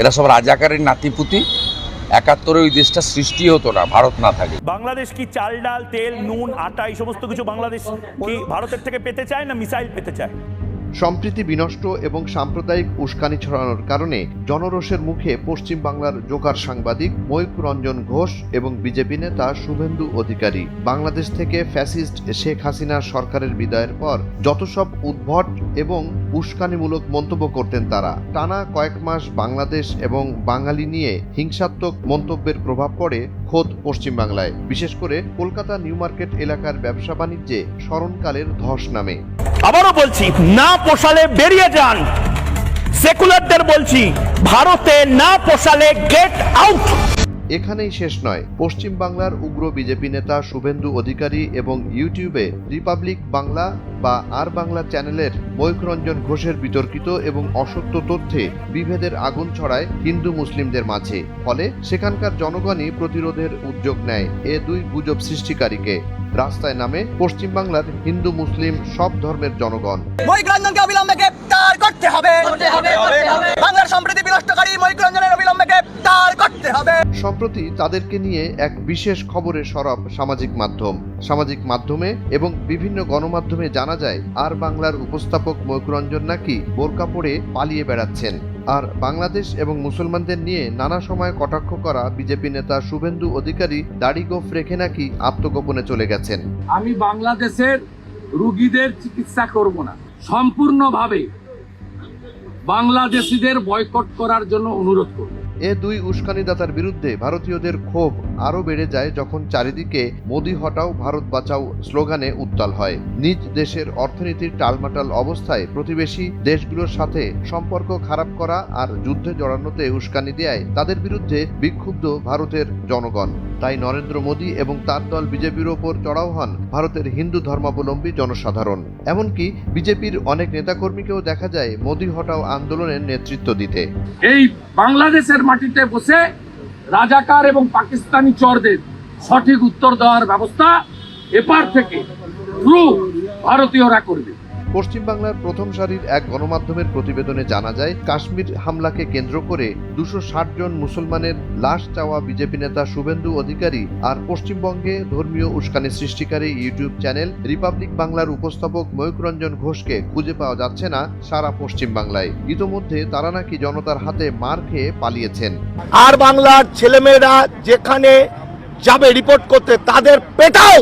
এরা সব রাজাকারের নাতিপুতি। একাত্তরে ওই দেশটা সৃষ্টি হতো না, ভারত না থাকে। বাংলাদেশ কি চাল, ডাল, তেল, নুন, আটা, এই সমস্ত কিছু বাংলাদেশ কি ভারতের থেকে পেতে চায় না মিসাইল পেতে চায়? সম্প্রীতি বিনষ্ট এবং সাম্প্রদায়িক উস্কানি ছড়ানোর কারণে জনরোষের মুখে পশ্চিম বাংলার জোকার সাংবাদিক ময়ূক রঞ্জন ঘোষ এবং বিজেপি নেতা শুভেন্দু অধিকারী। বাংলাদেশ থেকে ফ্যাসিস্ট শেখ হাসিনার সরকারের বিদায়ের পর যত সব উদ্ভট এবং উস্কানিমূলক মন্তব্য করতেন তারা। টানা কয়েক মাস বাংলাদেশ এবং বাঙালি নিয়ে হিংসাত্মক মন্তব্যের প্রভাব পড়ে খোদ পশ্চিমবাংলায়, বিশেষ করে কলকাতা নিউ মার্কেট এলাকার ব্যবসা বাণিজ্যে স্মরণকালের ধস নামে। আবারও বলছি, না পোষালে বেরিয়ে যান। সেকুলারদের বলছি, ভারতে না পোষালে গেট আউট। এখানেই শেষ নয়। পশ্চিম বাংলার উগ্র বিজেপি নেতা শুভেন্দু অধিকারী এবং ইউটিউবে রিপাবলিক বাংলা বা আর বাংলা চ্যানেলের ময়ূকরঞ্জন ঘোষের বিতর্কিত এবং অসত্য তথ্যে বিভেদের আগুন ছড়ায় হিন্দু মুসলিমদের মাঝে। ফলে সেখানকার জনগণই প্রতিরোধের উদ্যোগ নেয় এ দুই গুজব সৃষ্টিকারীকে। রাস্তায় নামে পশ্চিমবাংলার হিন্দু মুসলিম সব ধর্মের জনগণ। মহিকরঞ্জনকে অবিলম্বে গ্রেপ্তার করতে হবে। বাংলার সম্প্রীতি বিনষ্টকারী মহিকরঞ্জনের অবিলম্বে গ্রেপ্তার করতে হবে। সম্প্রতি তাদেরকে নিয়ে এক বিশেষ খবরে সরব সামাজিক মাধ্যম। সামাজিক মাধ্যমে এবং বিভিন্ন গণমাধ্যমে জানা যায় আর বাংলার উপস্থাপক ময়ূরঞ্জন নাকি বোরকা পরে পালিয়ে বেড়াচ্ছেন। আর বাংলাদেশ এবং মুসলমানদের নিয়ে নানা সময় কটাক্ষ করা বিজেপি নেতা শুভেন্দু অধিকারী দাড়ি গোফ রেখে নাকি আত্মগোপনে চলে গেছেন। আমি বাংলাদেশের রুগীদের চিকিৎসা করব না। সম্পূর্ণভাবে বাংলাদেশিদের বয়কট করার জন্য অনুরোধ করব। এ দুই উস্কানিদাতার বিরুদ্ধে ভারতীয়দের ক্ষোভ আরও বেড়ে যায় যখন চারিদিকে মোদি হটাও ভারত বাঁচাও স্লোগানে উত্তাল হয়। নিজ দেশের অর্থনীতির টালমাটাল অবস্থায় প্রতিবেশী দেশগুলোর সাথে সম্পর্ক খারাপ করা আর যুদ্ধে জড়ানোতে উস্কানি দেয় তাদের বিরুদ্ধে বিক্ষুব্ধ ভারতের জনগণ। তাই নরেন্দ্র মোদী এবং তার দল বিজেপির ওপর চড়াও হন ভারতের হিন্দু ধর্মাবলম্বী জনসাধারণ। এমনকি বিজেপির অনেক নেতাকর্মীকেও দেখা যায় মোদি হটাও আন্দোলনের নেতৃত্ব দিতে। এই বাংলাদেশের মাটিতে বসে রাজাকার এবং পাকিস্তানি চরদের সঠিক উত্তর দেওয়ার ব্যবস্থা এপার থেকে ভারতীয়রা করবে। পশ্চিমবাংলার প্রথম সারির এক গণমাধ্যমের প্রতিবেদনে জানা যায়, কাশ্মীর হামলাকে কেন্দ্র করে দুশো জন মুসলমানের লাশ চাওয়া বিজেপি নেতা শুভেন্দু অধিকারী আর পশ্চিমবঙ্গে ধর্মীয় উস্কানি সৃষ্টিকারী ইউটিউব চ্যানেল রিপাবলিক বাংলার উপস্থাপক ময়ূকরঞ্জন ঘোষকে খুঁজে পাওয়া যাচ্ছে না সারা পশ্চিমবাংলায়। ইতোমধ্যে তারা নাকি জনতার হাতে মার খেয়ে পালিয়েছেন। আর বাংলার ছেলেমেয়েরা যেখানে যাবে রিপোর্ট করতে, তাদের পেটাও!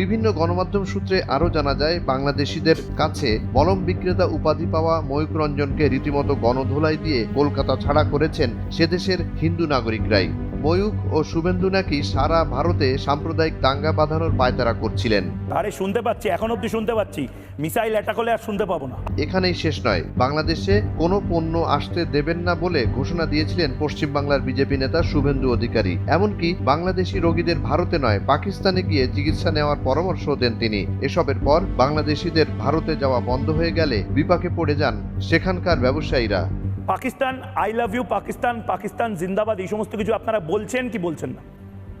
বিভিন্ন গণমাধ্যম সূত্রে আরও জানা যায়, বাংলাদেশিদের কাছে মলম বিক্রেতা উপাধি পাওয়া ময়ূকরঞ্জনকে রীতিমতো গণধোলাই দিয়ে কলকাতা ছাড়া করেছেন সেদেশের হিন্দু নাগরিকরাই। ময়ূক ও শুভেন্দু নাকি সারা ভারতে সাম্প্রদায়িক দাঙ্গা বাঁধানোর পায়তারা করছিলেন। আরে শুনতে পাচ্ছি এখন অব্দি শুনতে পাচ্ছি। মিসাইল অ্যাটাক হলে আর শুনতে পাবো না। এখানেই শেষ নয় বাংলাদেশে কোনো পণ্য আসতে দেবেন না বলে ঘোষণা দিয়েছিলেন পশ্চিমবাংলার বিজেপি নেতা শুভেন্দু অধিকারী। এমনকি বাংলাদেশি রোগীদের ভারতে নয় পাকিস্তানে গিয়ে চিকিৎসা নেওয়ার পরামর্শ দেন তিনি। এসবের পর বাংলাদেশিদের ভারতে যাওয়া বন্ধ হয়ে গেলে বিপাকে পড়ে যান সেখানকার ব্যবসায়ীরা। Pakistan I love you Pakistan Pakistan জিন্দাবাদ এই সমস্ত কিছু আপনারা বলছেন কি বলছেন না?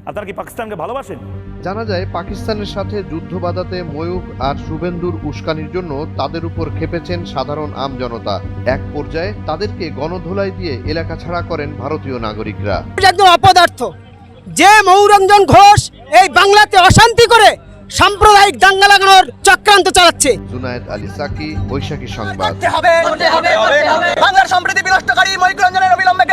আপনারা কি পাকিস্তানকে ভালোবাসেন? জানা যায় পাকিস্তানের সাথে যুদ্ধ বাধাতে ময়ূক আর শুভেন্দুর উস্কানির জন্য তাদের উপর খেপেছেন সাধারণ আম জনতা। এক পর্যায়ে তাদেরকে গণধোলাই দিয়ে এলাকা ছাড়া করেন ভারতীয় নাগরিকরা। একদম অপদার্থ। যে মৌরঞ্জন ঘোষ এই বাংলাতে অশান্তি করে সাম্প্রদায়িক দাঙ্গা লাগানোর চক্রান্ত চালাচ্ছে। জুনায়েদ আলী সাকি বৈশাখী সংবাদ। হবে বাংলার সম্প্রীতি বিনষ্টকারী মহিকরঞ্জনের অবিলম্বে